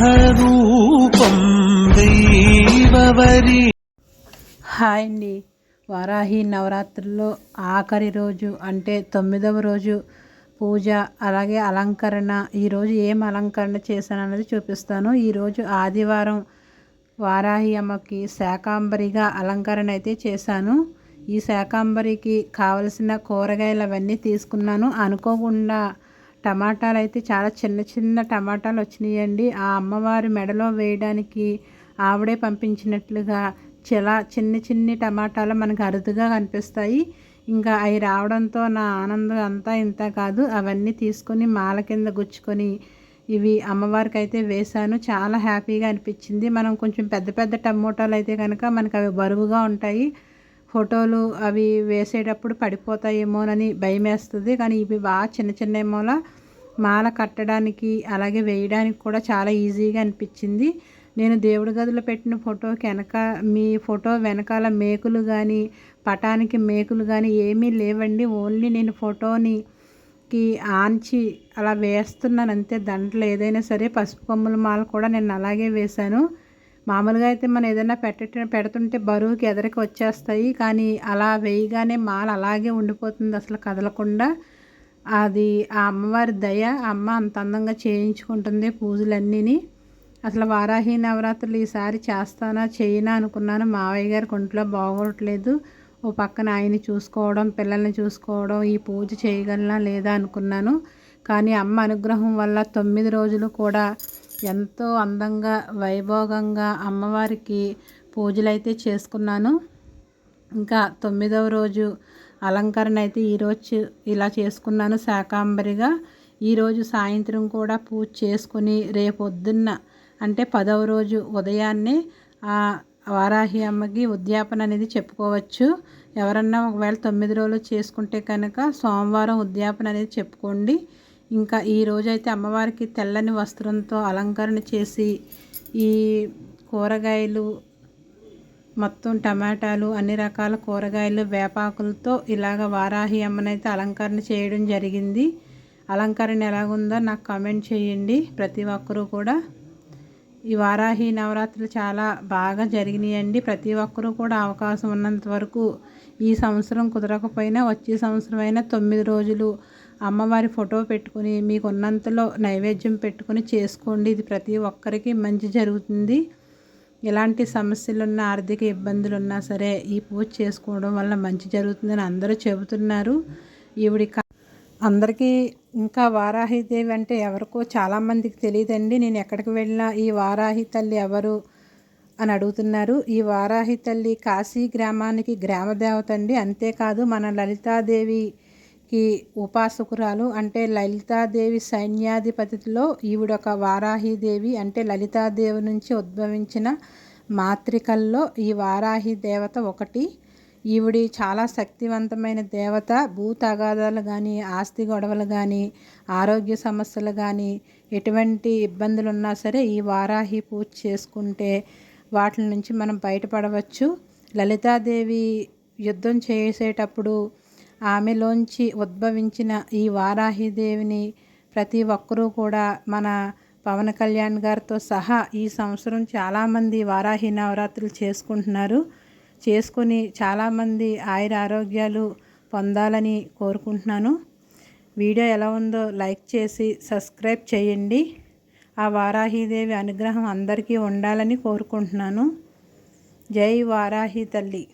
Varaha Roopam దైవవరి. Hi అండి. వారాహి నవరాత్రుల్లో ఆఖరి రోజు అంటే తొమ్మిదవ రోజు పూజ అలాగే అలంకరణ. ఈరోజు ఏం అలంకరణ చేశాను అన్నది చూపిస్తాను. ఈరోజు ఆదివారం వారాహి అమ్మకి శాకాంబరిగా అలంకరణ అయితే చేశాను. ఈ శాకాంబరికి కావలసిన కూరగాయలు అవన్నీ తీసుకున్నాను. అనుకోకుండా టమాటాలు అయితే చాలా చిన్న చిన్న టమాటాలు వచ్చినాయండి. ఆ అమ్మవారి మెడలో వేయడానికి ఆవిడే పంపించినట్లుగా చాలా చిన్న చిన్ని టమాటాలు మనకు అరుదుగా కనిపిస్తాయి. ఇంకా అవి రావడంతో నా ఆనందం అంతా ఇంత కాదు. అవన్నీ తీసుకొని మాల కింద గుచ్చుకొని ఇవి అమ్మవారికి అయితే వేశాను. చాలా హ్యాపీగా అనిపించింది. మనం కొంచెం పెద్ద పెద్ద టమోటాలు అయితే కనుక మనకు అవి బరువుగా ఉంటాయి. ఫోటోలు అవి వేసేటప్పుడు పడిపోతాయేమోనని భయం వేస్తుంది కానీ ఇవి బాగా చిన్న చిన్న ఏమోలా మాల కట్టడానికి అలాగే వేయడానికి కూడా చాలా ఈజీగా అనిపించింది. నేను దేవుడి గదిలో పెట్టిన ఫోటోకి వెనక మీ ఫోటో వెనకాల మేకులు కానీ పటానికి మేకులు కానీ ఏమీ లేవండి. ఓన్లీ నేను ఫోటోని కి ఆంచి అలా వేస్తున్నాను అంతే దంట్లో ఏదైనా సరే పసుపు కొమ్మల మాల కూడా నేను అలాగే వేశాను. మామూలుగా అయితే మనం ఏదైనా పెట్ట పెడుతుంటే బరువుకి ఎదరికి వచ్చేస్తాయి. కానీ అలా వేయగానే మాల అలాగే ఉండిపోతుంది అసలు కదలకుండా. అది ఆ అమ్మవారి దయ అమ్మ అంత అందంగా చేయించుకుంటుంది పూజలన్నీని. అసలు వారాహి నవరాత్రులు ఈసారి చేస్తానా చేయనా అనుకున్నాను. మావయ్య గారికి ఒంట్లో బాగోట్లేదు. ఓ పక్కన ఆయన్ని చూసుకోవడం పిల్లల్ని చూసుకోవడం ఈ పూజ చేయగలనా లేదా అనుకున్నాను. కానీ అమ్మ అనుగ్రహం వల్ల తొమ్మిది రోజులు కూడా ఎంతో అందంగా వైభోగంగా అమ్మవారికి పూజలు అయితే చేసుకున్నాను. ఇంకా తొమ్మిదవ రోజు అలంకరణ అయితే ఈరోజు ఇలా చేసుకున్నాను శాకాంబరిగా. ఈరోజు సాయంత్రం కూడా పూజ చేసుకుని రేపొద్దున్న అంటే పదవ రోజు ఉదయాన్నే వారాహి అమ్మకి ఉద్యాపన అనేది చెప్పుకోవచ్చు. ఎవరన్నా ఒకవేళ తొమ్మిది రోజులు చేసుకుంటే కనుక సోమవారం ఉద్యాపన అనేది చెప్పుకోండి. ఇంకా ఈ రోజైతే అమ్మవారికి తెల్లని వస్త్రంతో అలంకరణ చేసి ఈ కూరగాయలు మొత్తం టమాటాలు అన్ని రకాల కూరగాయలు వేపాకులతో ఇలాగ వారాహి అమ్మనైతే అలంకరణ చేయడం జరిగింది. అలంకరణ ఎలాగుందో నాకు కామెంట్ చేయండి. ప్రతి ఒక్కరూ కూడా ఈ వారాహి నవరాత్రులు చాలా బాగా జరిగినాయండి. ప్రతి ఒక్కరూ కూడా అవకాశం ఉన్నంత వరకు ఈ సంవత్సరం కుదరకపోయినా వచ్చే సంవత్సరం అయినా తొమ్మిది రోజులు అమ్మవారి ఫోటో పెట్టుకుని మీకు ఉన్నంతలో నైవేద్యం పెట్టుకుని చేసుకోండి. ఇది ప్రతి ఒక్కరికి మంచి జరుగుతుంది. ఎలాంటి సమస్యలున్నా ఆర్థిక ఇబ్బందులు ఉన్నా సరే ఈ పూజ చేసుకోవడం వల్ల మంచి జరుగుతుందని అందరూ చెబుతున్నారు. ఈవిడి అందరికీ ఇంకా వారాహిదేవి అంటే ఎవరికో చాలామందికి తెలియదండి. నేను ఎక్కడికి వెళ్ళినా ఈ వారాహి తల్లి ఎవరు అని అడుగుతున్నారు. ఈ వారాహి తల్లి కాశీ గ్రామానికి గ్రామదేవత అండి. అంతేకాదు మన లలితాదేవి ఈ ఉపాసకురాలు అంటే లలితాదేవి సైన్యాధిపతిలో ఈవిడొక వారాహిదేవి అంటే లలితాదేవి నుంచి ఉద్భవించిన మాత్రికల్లో ఈ వారాహి దేవత ఒకటి. ఈవిడి చాలా శక్తివంతమైన దేవత. భూ తగాదాలు కానీ ఆస్తి గొడవలు కానీ ఆరోగ్య సమస్యలు కానీ ఎటువంటి ఇబ్బందులు ఉన్నా సరే ఈ వారాహి పూజ చేసుకుంటే వాటి నుంచి మనం బయటపడవచ్చు. లలితాదేవి యుద్ధం చేసేటప్పుడు ఆమెలోంచి ఉద్భవించిన ఈ వారాహిదేవిని ప్రతి ఒక్కరూ కూడా మన పవన్ కళ్యాణ్ గారితో సహా ఈ సంవత్సరం చాలామంది వారాహి నవరాత్రులు చేసుకుంటున్నారు. చేసుకుని చాలామంది ఆయుర ఆరోగ్యాలు పొందాలని కోరుకుంటున్నాను. వీడియో ఎలా ఉందో లైక్ చేసి సబ్స్క్రైబ్ చేయండి. ఆ వారాహీదేవి అనుగ్రహం అందరికీ ఉండాలని కోరుకుంటున్నాను. జై వారాహి తల్లి.